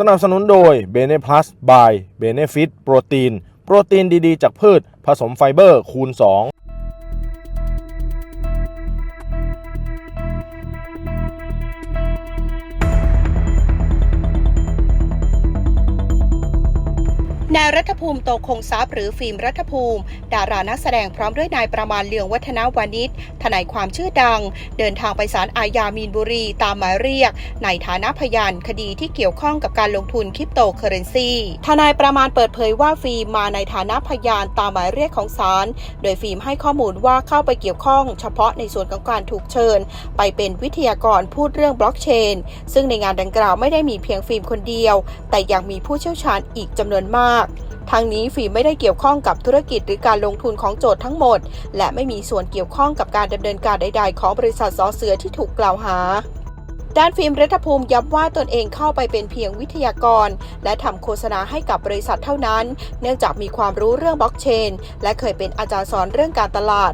สนับสนุนโดย b e n e Plus by Benefit โปรตีน โปรตีนดี ๆ จากพืช ผสมไฟเบอร์คูณ 2 รัฐภูมิโตคงทรัพย์หรือฟิล์มรัฐภูมิ ดารานักแสดงพร้อมด้วยนายประมาณเลืองวัฒนาวานิชทนายความชื่อดัง เดินทางไปศาลอาญามีนบุรี ตามหมายเรียก ในฐานะพยานคดีที่เกี่ยวข้องกับการลงทุนคริปโตเคอเรนซีทนายประมาณเปิดเผยว่าฟิล์มมาในฐานะพยานตามหมายเรียกของศาลโดยฟิล์มให้ข้อมูลว่าเข้าไปเกี่ยวข้อง เฉพาะในส่วนของการถูกเชิญ ไปเป็นวิทยากรพูดเรื่องบล็อกเชน ซึ่งในงานดังกล่าวไม่ได้มีเพียงฟิล์มคนเดียว แต่ยังมีผู้เชี่ยวชาญอีกจำนวนมาก ทางนี้ฟิล์มไม่ได้เกี่ยวข้องกับธุรกิจหรือการลงทุนของโจทย์ทั้งหมด และไม่มีส่วนเกี่ยวข้องกับการดำเนินการใด ๆ ของบริษัทสอเสือที่ถูกกล่าวหาด้านฟิล์มรัฐภูมิย้ำว่าตนเองเข้าไปเป็นเพียงวิทยากร และทำโฆษณาให้กับบริษัทเท่านั้น เนื่องจากมีความรู้เรื่องบล็อกเชน และเคยเป็นอาจารย์สอนเรื่องการตลาด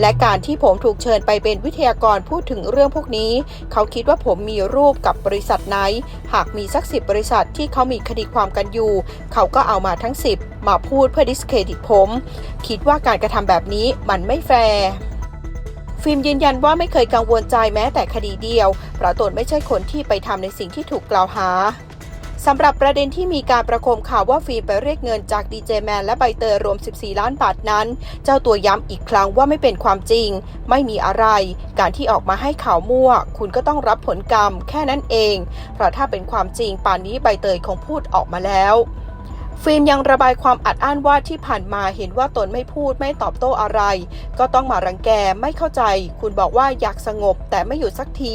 และการที่ผมถูกเชิญไปเป็นวิทยากรพูดถึงเรื่องพวกนี้ เขาคิดว่าผมมีรูปกับบริษัทไหน หากมีสักสิบบริษัทที่เขามีคดีความกันอยู่ เขาก็เอามาทั้ง 10 มาพูดเพื่อดิสเครดิตผม คิดว่าการกระทำแบบนี้มันไม่แฟร์ฟิล์มยืนยันว่าไม่เคยกังวลใจแม้แต่คดีเดียวเพราะตนไม่ใช่คนที่ไปทำในสิ่งที่ถูกกล่าวหา สำหรับประเด็นที่มีการประโคมข่าวว่าฟิล์มไปเรียกเงินจากดีเจแมนและใบเตยรวม 14 ล้านบาทนั้น เจ้าตัวย้ำอีกครั้งว่าไม่เป็นความจริง ไม่มีอะไร การที่ออกมาให้ข่าวมั่ว คุณก็ต้องรับผลกรรมแค่นั้นเอง เพราะถ้าเป็นความจริงป่านนี้ใบเตยคงพูดออกมาแล้ว ฟิล์มยังระบายความอัดอั้นว่าที่ผ่านมาเห็นว่าตนไม่พูดไม่ตอบโต้อะไร ก็ต้องมารังแกไม่เข้าใจ คุณบอกว่าอยากสงบแต่ไม่หยุดสักที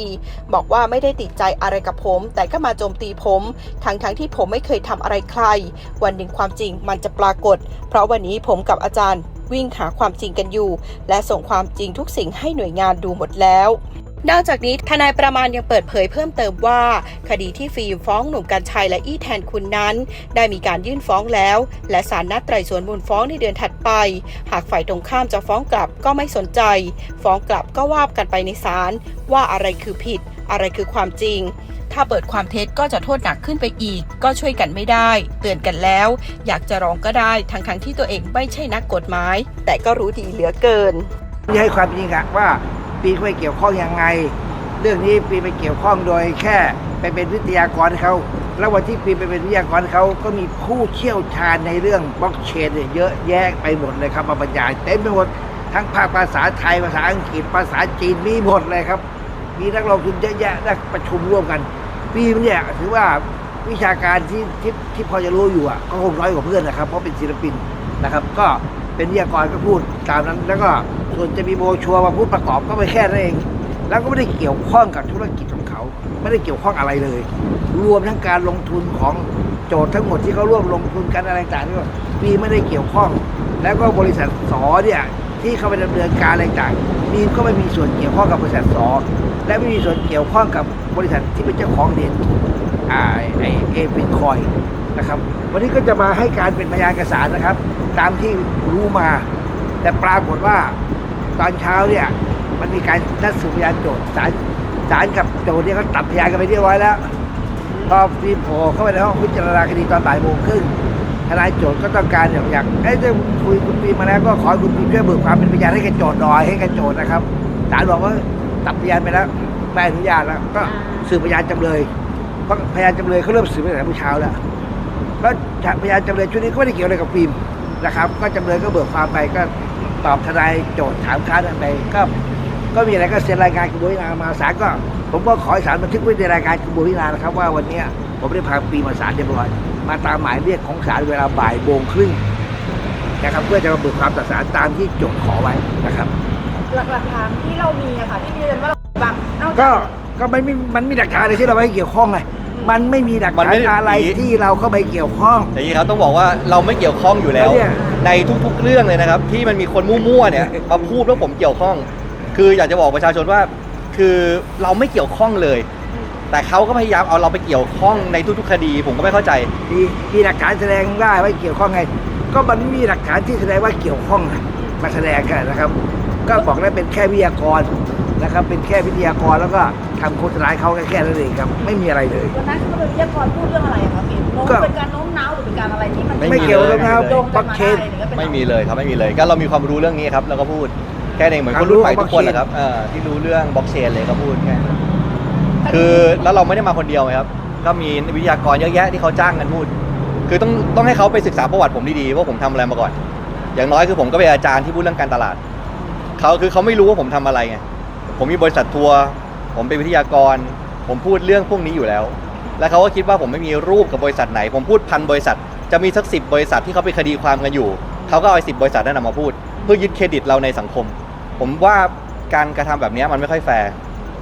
บอกว่าไม่ได้ติดใจอะไรกับผม แต่ก็มาโจมตีผม ทั้งทั้งๆที่ผมไม่เคยทำอะไรใคร วันหนึ่งความจริงมันจะปรากฏ เพราะวันนี้ผมกับอาจารย์วิ่งหาความจริงกันอยู่ และส่งความจริงทุกสิ่งให้หน่วยงานดูหมดแล้ว นอกจากนี้ทนายประมาณยังเปิดเผยเพิ่มเติมว่า คดีที่ฟิล์มฟ้องหนุ่มกัญชัยและอี้แทนคุณนั้น ได้มีการยื่นฟ้องแล้ว และศาลนัดไต่สวนมูลฟ้องในเดือนถัดไป หากฝ่ายตรงข้ามจะฟ้องกลับก็ไม่สนใจ ฟ้องกลับก็ว่ากันไปในศาลว่าอะไรคือผิด อะไรคือความจริงถ้าเปิดความเท็จก็จะโทษหนักขึ้นไปอีก ก็ช่วยกันไม่ได้ เตือนกันแล้ว อยากจะร้องก็ได้ ทั้งทั้งๆที่ตัวเองไม่ใช่นักกฎหมาย แต่ก็รู้ดีเหลือเกินที่ให้ความจริงอะว่า ปีไปเกี่ยวข้องยังไง เรื่องนี้ปีไปเกี่ยวข้องโดยแค่ไปเป็นวิทยากรเขาแล้ววันที่ปีไปเป็นวิทยากรเขาก็มีผู้เชี่ยวชาญในเรื่องบล็อกเชนเยเยอะแยะไปหมดเลยครับมาบรรยายเต็มไปหมดทั้งภาคภาษาไทยภาษาอังกฤษภาษาจีนมีหมดเลยครับ มีนักลงทุนเยอะแยะนักประชุมร่วมกัน ปีเนี่ยถือว่าวิชาการที่ที่ที่พอจะรู้อยู่อะก็คงน้อยกว่าเพื่อนนะครับ เพราะเป็นศิลปินนะครับ ก็เป็นวิทยากรก็พูดตามนั้นแล้วก็ ส่วนจะมีโบชัวมาพูดประกอบก็ไปแค่นั้นเอง แล้วก็ไม่ได้เกี่ยวข้องกับธุรกิจของเขา ไม่ได้เกี่ยวข้องอะไรเลย รวมทั้งการลงทุนของโจทย์ทั้งหมดที่เขาร่วมลงทุนกันอะไรต่างๆนี่ก็ปีไม่ได้เกี่ยวข้อง แล้วก็บริษัทสอเนี่ยที่เขาไปดำเนินการอะไรต่างปีก็ไม่มีส่วนเกี่ยวข้องกับบริษัทสอและไม่มีส่วนเกี่ยวข้องกับบริษัทที่เป็นเจ้าของเหรียญอ่าไอเอบิตคอยนะครับวันนี้ก็จะมาให้การเป็นพยานเอกสารนะครับ ตามที่รู้มา แต่ปรากฏว่า ตอนเช้าเนี่ยมันมีการนัดสืบพยานโจทย์ศาลศาลกับโจทย์เนี่ยเขาตัดพยานกันไปเรียบร้อยแล้วพอฟีโผล่เข้าไปในห้องพิจารณาคดีตอนบ่ายโมงครึ่งทนายโจทย์ก็ต้องการอยากอยากเอ้ยถ้าคุยคุณปีมาแล้วก็ขอคุณปีช่วยเบิกความเป็นพยานให้กับโจทย์หน่อยให้กับโจทย์นะครับศาลบอกว่าตัดพยานไปแล้วไม่อนุญาตแล้ว ก็สืบพยานจำเลยเพราะพยานจำเลยเขาเริ่มสืบตั้งแต่เมื่อเช้าแล้วแล้วพยานจำเลยชุดนี้ก็ไม่ได้เกี่ยวอะไรกับฟิล์มนะครับ ก็จำเลยก็เบิกความไปก็ ตอบทนายโจทย์ถามค้านกันไปก็ก็มีอะไรก็เซ็นรายงานกระบวนการมาศาลก็ ผมก็ขอให้ศาลบันทึกไว้ในรายการกระบวนการนะครับ ว่าวันเนี้ยผมได้พาปีมาศาลเรียบร้อยมาตามหมายเรียกของศาลเวลาบ่ายโมงครึ่งนะครับเพื่อจะมาเบิกความต่อศาลตามที่โจทย์ขอไว้นะครับหลักๆฐานที่เรามีอะค่ะที่ยืนยันว่าเราบังนอกก็จากก็ไม่มีมันมีหลักฐานอะไรที่เราไม่เกี่ยวข้องไง มันไม่มีหลักมันฐาไม่นได้อะไรที่เราเข้าไปเกี่ยวข้อง อย่างนี้ครับต้องบอกว่าเราไม่เกี่ยวข้องอยู่แล้ว แล้วเนี่ย ในทุกๆเรื่องเลยนะครับ ที่มันมีคนมั่วๆเนี่ยมาพูดว่าผมเกี่ยวข้อง คืออยากจะบอกประชาชนว่า คือเราไม่เกี่ยวข้องเลย แต่เขาก็พยายามเอาเราไปเกี่ยวข้องในทุกๆคดี ผมก็ไม่เข้าใจ มีมีหลักฐานแสดงได้ว่าเกี่ยวข้องไง ก็มันไม่มีหลักฐานที่แสดงว่าเกี่ยวข้องอะมาแสดงกันนะครับ ก็บอกได้เป็นแค่วิทยากรนะครับ เป็นแค่วิทยากรแล้วก็ ทำโฆษณาให้เขาแค่นั้นเองครับ ไม่มีอะไรเลย วันนั้นเขาเป็นวิทยากรพูดเรื่องอะไรอะคะฟิล์มโน้มก็ เป็นการโน้มน้าวหรือเป็นการอะไรที่มันไม่มีไม่เกี่ยวกับนะครับโยงกันบัคมาเชได้นหรือว่าเป็นไม่มีเลยครับไม่มีเลยก็เรามีความรู้เรื่องนี้ครับแล้วก็พูดแค่นี้เหมือนคความนรู้รุ่นใหม่ของทุกคน blockchain แหละครับเออที่รู้เรื่องบล็อกเชนเลยก็พูดแค่นั้นคือแล้วเราไม่ได้มาคนเดียวไงครับ ก็มีวิทยากรเยอะแยะที่เขาจ้างกันพูด คือต้องต้องให้เขาไปศึกษาประวัติผมดีๆว่าผมทำอะไรมาก่อน อย่างน้อยคือผมก็เป็นอาจารย์ที่พูดเรื่องการตลาดเขาคือเขาไม่รู้ว่าผมทำอะไรไงผมมีบริษัททัวร์ ผมเป็นวิทยากร ผมพูดเรื่องพวกนี้อยู่แล้ว แล้วเขาก็คิดว่าผมไม่มีรูปกับบริษัทไหน ผมพูดพันบริษัท จะมีสักสิบริษัทที่เขาไปคดีความกันอยู่ เขาก็เอาสิบบริษัทนั้นนะมาพูด เพื่อยึดเครดิตเราในสังคม ผมว่าการกระทำแบบนี้มันไม่ค่อยแฟร์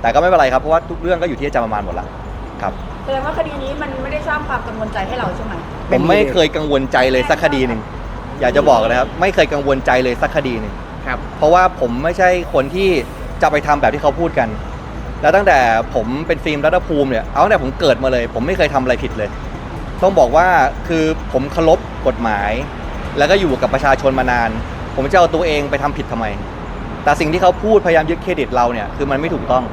แต่ก็ไม่เป็นไรครับ เพราะว่าทุกเรื่องก็อยู่ที่อาจารย์ประมาณหมดละครับแสดงว่าคดีนี้มันไม่ได้สร้างความกังวลใจให้เราใช่ไหมผมไม่เคยกังวลใจเลยสักคดีหนึ่งอยากจะบอกเลยครับไม่เคยกังวลใจเลยสักคดีหนึ่งครับ เพราะว่าผมไม่ใช่คนที่จะไปทำแบบที่เขาพูดกัน แล้วตั้งแต่ผมเป็นฟิล์มรัฐภูมิเนี่ยเอาตั้งแต่ผมเกิดมาเลย ผมไม่เคยทำอะไรผิดเลย ต้องบอกว่าคือผมเคารพกฎหมาย แล้วก็อยู่กับประชาชนมานาน ผมจะเอาตัวเองไปทำผิดทำไม แต่สิ่งที่เขาพูดพยายามยึดเครดิตเราเนี่ยคือมันไม่ถูกต้อง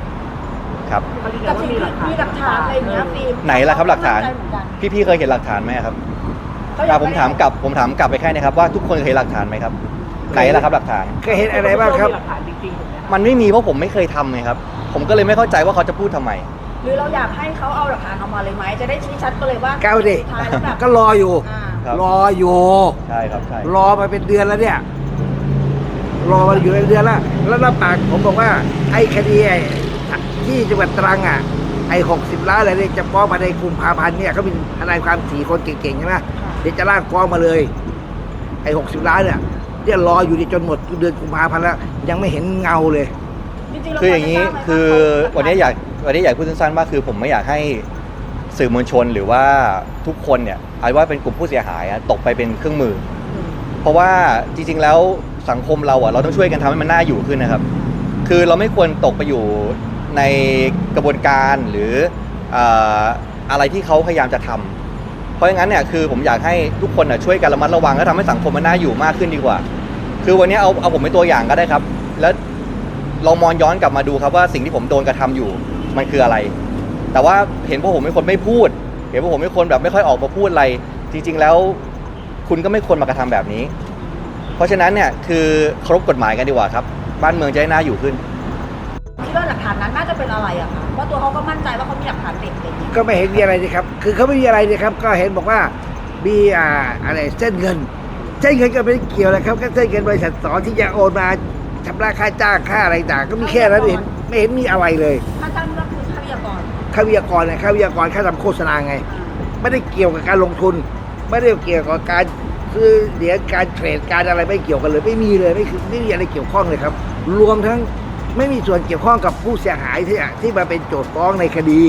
ครับกับสิ่งที่มีหลักฐานอะไรอย่างเงี้ยฟิล์มไหนล่ะครับหลักฐานเขมั่ใจเหมือนกันพี่ๆเคยเห็นหลักฐานไหมครับเขาอยาอะกผมถามกลับผมถามกลับไปแค่นี้ครับว่าทุกคนเคยเห็นหลักฐานไหมครับ ไหนล่ะครับหลักฐานเคยเห็นอะไรบ้างครับ มันไม่มีเพราะผมไม่เคยทำไงครับ ผมก็เลยไม่เข้าใจว่าเขาจะพูดทำไม หรือเราอยากให้เขาเอาหลักฐานออกมาเลยไหมจะได้ชี้ชัดไปเลยว่าเก้าดิ สุท้ายแล้วแบบก็รออยู่ อ่าครับ รออยู่ ใช่ครับใช่รอมาเป็นเดือนแล้วเนี่ย รอมาอยู่เป็นเดือนแล้ว แล้วรับปากผมบอกว่า ไอ้คดีไอ้ที่จังหวัดตรังอะ ไอ้หกสิบล้านอะไรเนี่ยจะฟ้องภายในกุมภาพันธ์เนี่ยเขามีทนายความสี่คนเก่งๆใช่ไหมเดี๋ยวจะร่างฟ้องมาเลย ไอ้หกสิบล้านเนี่ยเนี่ยรออยู่ที่จนหมดเดือนกุมภาพันธ์แล้ว ยังไม่เห็นเงาเลยจริงๆเร คืออย่างนี้นี้คือวันนี้อยากวันนี้อยากพูดสั้นๆว่าคือผมไม่อยากให้สื่อมวลชนหรือว่าทุกคนเนี่ยเอาว่าเป็นกลุ่มผู้เสียหายอะตกไปเป็นเครื่องมือ เพราะว่าจริงๆแล้วสังคมเราอะเราต้องช่วยกันทำให้มันน่าอยู่ขึ้นนะครับ คือเราไม่ควรตกไปอยู่ในกระบวนการหรือเอ่ออะไรที่เขาพยายามจะทำเพราะงั้นเนี่ยคือผมอยากให้ทุกคนน่ะช่วยกันระมัดระวังและทำให้สังคมมันน่าอยู่มากขึ้นดีกว่า คือวันนี้เอาเอาผมเป็นตัวอย่างก็ได้ครับ แล้ว ลองมองย้อนกลับมาดูครับว่าสิ่งที่ผมโดนกระทำอยู่มันคืออะไร แต่ว่าเห็นพวกผมเป็นคนไม่พูด เห็นพวกผมเป็นคนแบบไม่ค่อยออกมาพูดอะไร จริง ๆ แล้ว คุณก็ไม่ควรมากระทำแบบนี้ เพราะฉะนั้นเนี่ยคือเคารพกฎหมายกันดีกว่าครับ บ้านเมืองจะได้น่าอยู่ขึ้นคิดว่าหลักฐานนั้นน่าจะเป็นอะไรอะคะเพราะตัวเขาก็มั่นใจว่าเขามีหลักฐานเด็ดอะไรอย่างเงี้ยก็ไม่เห็นมีอะไรเลยครับ คือเขาไม่มีอะไรเลยครับ ก็เห็นบอกว่ามีอ่าอะไรเส้นเงิน เส้นเงินก็ไม่ได้เกี่ยวอะไรครับแค่เส้นเงินบริษัทสอนที่จะโอนมา ชำระค่าจ้างค่าอะไรต่างก็มีแค่นั้นเองไม่เห็นมีอะไรเลยถ้าจ้างก็คือทรัพยากรค่าวิทยากรเนี่ยค่าวิทยากรค่าทำโฆษณาไง ไม่ได้เกี่ยวกับการลงทุน ไม่ได้เกี่ยวกับการซื้อเหรียญการเทรดการอะไรไม่เกี่ยวกันเลย ไม่มีเลยไม่คือไม่มีอะไรเกี่ยวข้องเลยครับ รวมทั้งไม่มีส่วนเกี่ยวข้องกับผู้เสียหายที่ที่มาเป็นโจทย์ฟ้องในคดี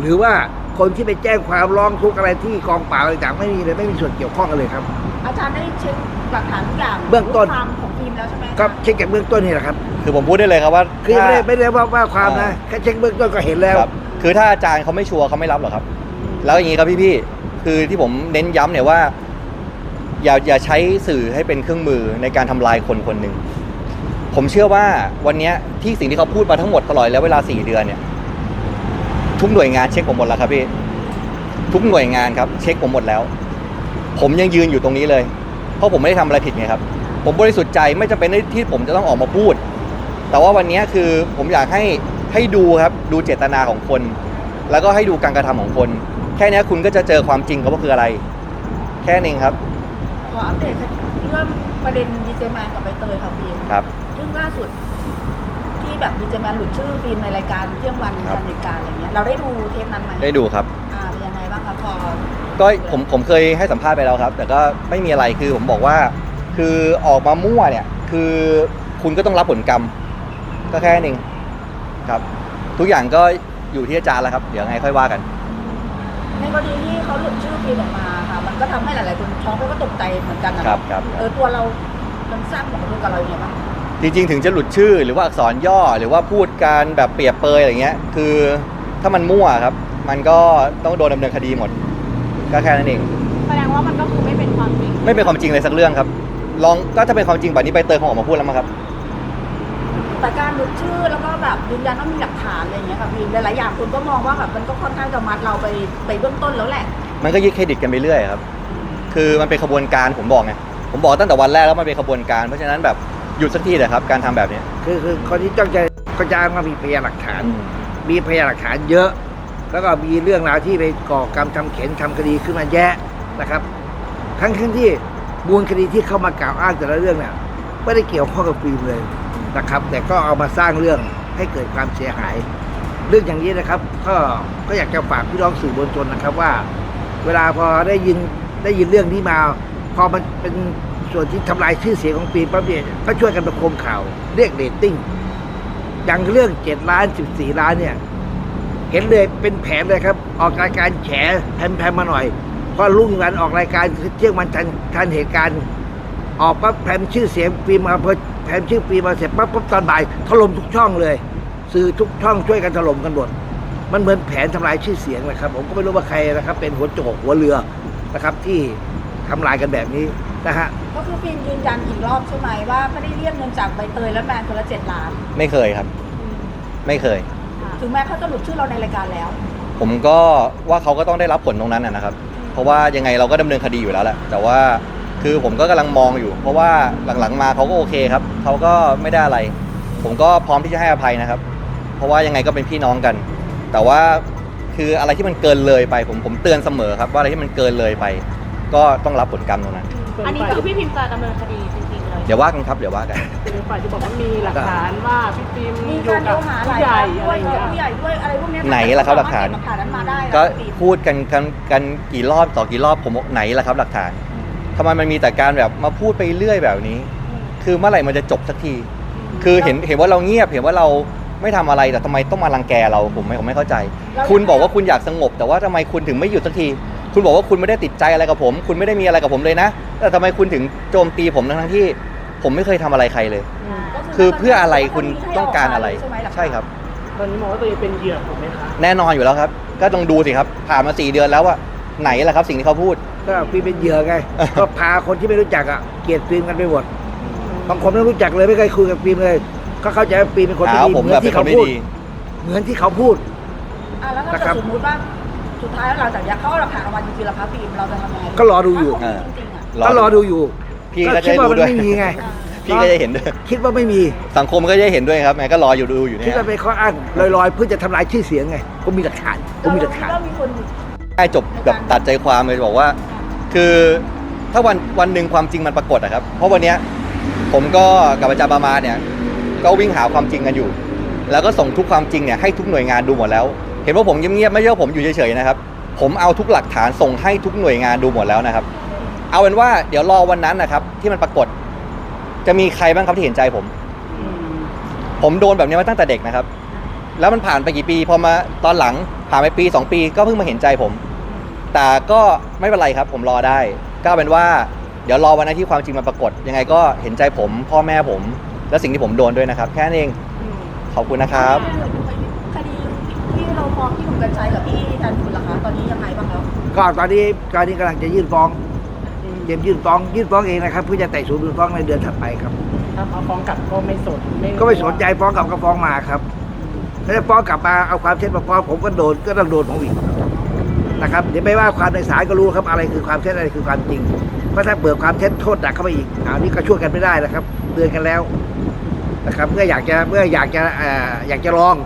หรือว่าคนที่ไปแจ้งความร้องทุกข์อะไรที่กองปราบอะไรต่างไม่มีเลยไม่มีส่วนเกี่ยวข้องกันเลยครับอา จารย์ได้เช็คหลักฐานทุกอย่างเบื้องต้น ความของทีมแล้วใช่ไหมก็เช็คจากเบื้องต้นนี่แหละครับคือผมพูดได้เลยครับว่าคือถ้าไม่ได้ไม่ได้ว่าว่าความนะแค่เช็คเบื้องต้นก็เห็นแล้ว ครับคือถ้าอาจารย์เขาไม่ชัวร์เขาไม่รับหรอกครับ แล้วอย่างนี้ครับพี่ๆคือที่ผมเน้นย้ำเนี่ยว่า อย่าอย่าใช้สื่อให้เป็นเครื่องมือในการทำลายคนคนหนึ่งผมเชื่อว่าวันเนี้ยที่สิ่งที่เขาพูดมาทั้งหมดตลอดแล้วเวลาสี่เดือนเนี่ย ทุกหน่วยงานเช็คผมหมดแล้วครับพี่ทุกหน่วยงานครับ เช็คผมหมดแล้ว ผมยังยืนอยู่ตรงนี้เลย เพราะผมไม่ได้ทำอะไรผิดไงครับ ผมบริสุทธิ์ใจไม่จำเป็นที่ผมจะต้องออกมาพูด แต่ว่าวันนี้คือผมอยากให้ให้ดูครับดูเจตนาของคน แล้วก็ให้ดูการกระทำของคน แค่นี้คุณก็จะเจอความจริงเขาว่าคืออะไร แค่นี้เองครับขออัปเดตเรื่องประเด็นดีเจแมนกับใบเตยค่ะฟิล์มครับเรื่องล่าสุด ที่แบบดีเจแมนหลุดชื่อฟิล์มในรายการเที่ยงวันครับทันเหตุการณ์อะไรเงี้ยเราได้ดูเทปนั้นไหมได้ดูครับอ่าเป็นยังไงบ้างคะพอ ก็ผมผมเคยให้สัมภาษณ์ไปแล้วครับ แต่ก็ไม่มีอะไรคือผมบอกว่า คือออกมามั่วเนี่ยคือคุณก็ต้องรับผลกรรม ก็แค่นั้นเองครับ ทุกอย่างก็อยู่ที่อาจารย์แล้วครับ เดี๋ยวไงค่อยว่ากัน ในกรณีที่เขาหลุดชื่อฟิล์มออกมาค่ะ มันก็ทำให้หลาย ๆ คนช็อกแล้วก็ตกใจเหมือนกันนะครับ ครับ เออตัวเรา มันสร้างผลกระทบกับเราอย่างไรบ้างจริงๆ ถึงจะหลุดชื่อหรือว่าอักษรย่อหรือว่าพูดการแบบเปรียบเปยอะไรเงี้ย คือถ้ามันมั่วครับ มันก็ต้องโดนดำเนินคดีหมด ก็แค่นั้นเอง แสดงว่ามันก็คือไม่เป็นความจริงไม่เป็นความจริงเลยสักเรื่องครับ ลองก็ถ้าเป็นความจริงแบบนี้ใบเตยคงออกมาพูดแล้วมั้งครับ แต่การหลุดชื่อแล้วก็แบบยืนยันว่ามีหลักฐานอะไรอย่างเงี้ยค่ะพี่หลายๆอย่างคนก็มองว่าแบบมันก็ค่อนข้างจะมัดเราไปไปเบื้องต้นแล้วแหละ มันก็ยึดเครดิตกันไปเรื่อยครับ คือมันเป็นขบวนการผมบอกไง ผมบอกตั้งแต่วันแรกแล้วมันเป็นขบวนการ เพราะฉะนั้นแบบหยุดสักทีเลยครับ การทำแบบเนี้ยคือคือคนที่ต้องจะก็จะอ้างว่ามีพยานหลักฐาน มีพยานหลักฐานเยอะ แล้วก็มีเรื่องราวที่ไปก่อกรรมทำเข็นทำคดีขึ้นมาแยะนะครับ ทั้งทั้งที่มูลคดีที่เข้ามากล่าวอ้างแต่ละเรื่องเนี่ยไม่ได้เกี่ยวข้องกับฟิล์มเลยนะครับ แต่ก็เอามาสร้างเรื่องให้เกิดความเสียหาย เรื่องอย่างนี้นะครับ ก็ก็อยากจะฝากพี่น้องสื่อมวลชนนะครับว่า เวลาพอได้ยินได้ยินเรื่องนี้มา พอมันเป็นส่วนที่ทำลายชื่อเสียงของฟิล์มปั๊บเนี่ยก็ช่วยกันประโคมข่าวเรียกเรตติ้งอย่างเรื่องเจ็ดล้านสิบสี่ล้านเนี่ย เห็นเลยเป็นแผนเลยครับ ออกรายการแฉแพมๆมาหน่อยพอรุ่งวันออกรายการเที่ยงวันทันทันเหตุการณ์ ออกปั๊บแพมชื่อเสียงฟิล์มมาพอแพมชื่อฟิล์มมาเสร็จปั๊บปั๊บตอนบ่ายถล่มทุกช่องเลย สื่อทุกช่องช่วยกันถล่มกันหมดมันเหมือนแผนทำลายชื่อเสียงนะครับ ผมก็ไม่รู้ว่าใครนะครับ เป็นหัวโจกหัวเรือนะครับ ที่ทำลายกันแบบนี้นะฮะก็คือฟิล์มยืนยันอีกรอบใช่ไหมว่าไม่ได้เรียกเงินจากใบเตยและแมนคนละเจ็ดล้าน ไม่เคยครับ ไม่เคย ถึงแม้เขาจะหลุดชื่อเราในรายการแล้ว ผมก็ว่าเขาก็ต้องได้รับผลตรงนั้นนะนะครับ เพราะว่ายังไงเราก็ดำเนินคดีอยู่แล้วแหละแต่ว่าคือผมก็กำลังมองอยู่ เพราะว่าหลังๆมาเขาก็โอเคครับเขาก็ไม่ได้อะไร ผมก็พร้อมที่จะให้อภัยนะครับ เพราะว่ายังไงก็เป็นพี่น้องกัน แต่ว่าคืออะไรที่มันเกินเลยไป ผมผมเตือนเสมอครับว่าอะไรที่มันเกินเลยไป ก็ต้องรับผลกรรมตรงนั้น อันนี้คือพี่พิมพ์จะดำเนินคดีจริงๆเลย เดี๋ยวว่ากันครับเดี๋ยวว่ากันเป็นฝ่ายที่บอกว่ามีหลักฐานว่าพี่พิมพ์มีอยู่การโทกัรบหาหผู้ลายใหญ่คอะไรนอย่างด้วยเงี้ย ผู้ใหญ่ด้วยอะไรพวกเนี้ยไหนล่ะครับหลักฐานเบหลักฐานนั้นมาได้นะก็ฟิล์มพูดกันกันกันกี่รอบต่อกี่รอบผมบอกไหนล่ะครับ หลักฐานทำไมมันมีแต่การแบบมาพูดไปเรื่อยแบบนี้ คือเมื่อไหร่มันจะจบสักที คือเห็นเห็นว่าเราเงียบเห็นว่าเราไม่ทำอะไรแต่ทำไมต้องมารังแกเราผมไม่ผมไม่เข้าใจ คุณบอกว่าคุณอยากสงบ แต่ว่าทำไมคุณถึงไม่หยุดสักที คุณบอกว่าคุณไม่ได้ติดใจอะไรกับผม คุณไม่ได้มีอะไรกับผมเลยนะ แต่ทำไมคุณถึงโจมตีผมทั้งๆที่ ผมไม่เคยทำอะไรใครเลยก็คือเพื่ออะไรคุณต้องการอะไรใช่ไหมหลักฐานใช่ครับ ตอนนี้มองว่าตัวเองเป็นเหยื่อถูกไหมคะแน่นอนอยู่แล้วครับ ก็ต้องดูสิครับผ่านมาสี่เดือนแล้วว่าไหนล่ะครับ สิ่งที่เขาพูด ก็ฟิล์มเป็นเหยื่อไง ก็พาคนที่ไม่รู้จักอะเกลียดฟิล์มกันไปหมดบางคนไม่รู้จักเลยไม่เคยคุยกับฟิล์มเลยก็เข้าใจว่าฟิล์มเป็นคนไม่หาดีผมเหมืแบอบนเป็นที่คเขานไม่พูดดี เหมือนที่เขาพูด อะแล้วถ้านะครัเกิดบสมมติว่าสุดท้ายหลังจากเนี้ยเขาเอาหลักฐานออกมาจริงๆแล้วครับฟิล์มเราจะทำยังไงก็รอดูอยู่ ถ้าเขามีจริงๆอะ ก็รอดูอยู่ พี่ก็ก็คิจะดได้ว่ารู้มันด้วย ไม่มีไงพี่ก็จะเห็นด้วย คิดว่าไม่มีสังคมก็จะเห็นด้วยครับแม่ก็รออยู่ดูอยู่เนี่คิดยว่าเป็นข้ออ้างลอยๆเพื่อจะทำลายชื่อเสียงไงผมมีหลักฐานผมมีหลักฐาน ก็มีคนได้จบแบบตัดใจความเลยบอกว่า คือถ้าวันวันหนึ่งความจริงมันปรากฏอะครับ เพราะวันเนี้ยผมก็กับอาจารย์บามาเนี่ยก็วิ่งหาความจริงกันอยู่ แล้วก็ส่งทุกความจริงเนี่ยให้ทุกหน่วยงานดูหมดแล้ว เห็นว่าผมเงียบๆไม่ใช่ว่าผมอยู่เฉยๆนะครับ ผมเอาทุกหลักฐานส่งให้ทุกหน่วยงานดูหมดแล้วนะครับ เอาเป็นว่าเดี๋ยวรอวันนั้นนะครับ ที่มันปรากฏ จะมีใครบ้างครับที่เห็นใจผม ผมโดนแบบนี้มาตั้งแต่เด็กนะครับ แล้วมันผ่านไปกี่ปีพอมาตอนหลังผ่านไปปี 2 ปีก็เพิ่งมาเห็นใจผม แต่ก็ไม่เป็นไรครับ ผมรอได้ ก็เอาเป็นว่าเดี๋ยวรอวันนั้นที่ความจริงมันปรากฏ ยังไงก็เห็นใจผม พ่อแม่ผม และสิ่งที่ผมโดนด้วยนะครับ แค่นั้นเองขอบคุณนะครับ คดีที่เราฟ้องที่หนุ่มกัญชัยกับพี่แทนคุณล่ะคะ ตอนนี้ยังไงบ้างแล้ว ก็ตอนนี้ตอนนี้กำลังจะยื่นฟ้อง เตรียมยื่นฟ้องยื่นฟ้องเองนะครับเพื่อจะไต่สวนมูลฟ้องในเดือนถัดไปครับ ถ้าเขาฟ้องกลับก็ไม่สนก็ไม่สนใจฟ้องกลับก็ฟ้องมาครับถ้าจะฟ้องกลับมาเอาความเท็จมาฟ้องผมก็โดนก็ต้องโดนผมอีกนะครับเดี๋ยวไม่ว่าความในศาลก็รู้ครับอะไรคือความเท็จอะไรคือความจริงเพราะถ้าเบิกความเท็จโทษหนักเข้าไปอีกอันนี้ก็ช่วยกันไม่ได้นะครับเตือนกันแล้วนะครับเมื่ออยากจะเมื่ออยากจะเอ่ออยากจะลอง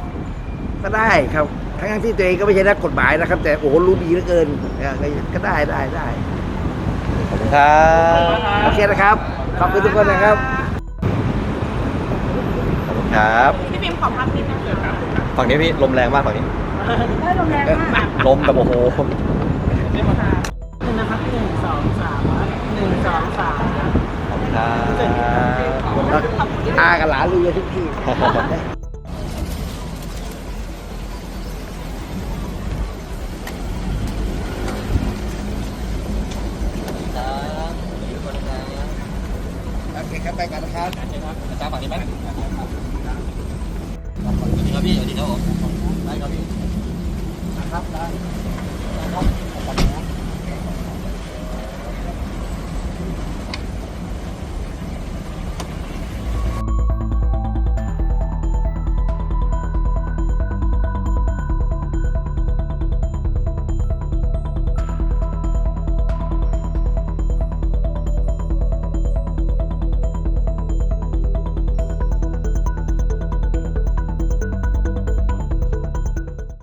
ก็ได้ครับทั้งๆที่ตัวเองก็ไม่ใช่นักกฎหมายนะครับ แต่โอ้โหรู้ดีเหลือเกินเออก็ได้ได้ได้ขอบ คุณครับโอเคนะครับ ขอบคุณทุกคนนะครับ ขอบคุณครับพี่พิมพ์ขอพักนิดนึงค่ะฝั่งนี้พี่ลมแรงมากฝั่งนี้ได้ลงแรงมากลมแบบโอ้โหนี่นะครับหนึ่งสองสามหนึ่งสองสามขอบคุณครับอากับหลานลุยกันทุกที่ วั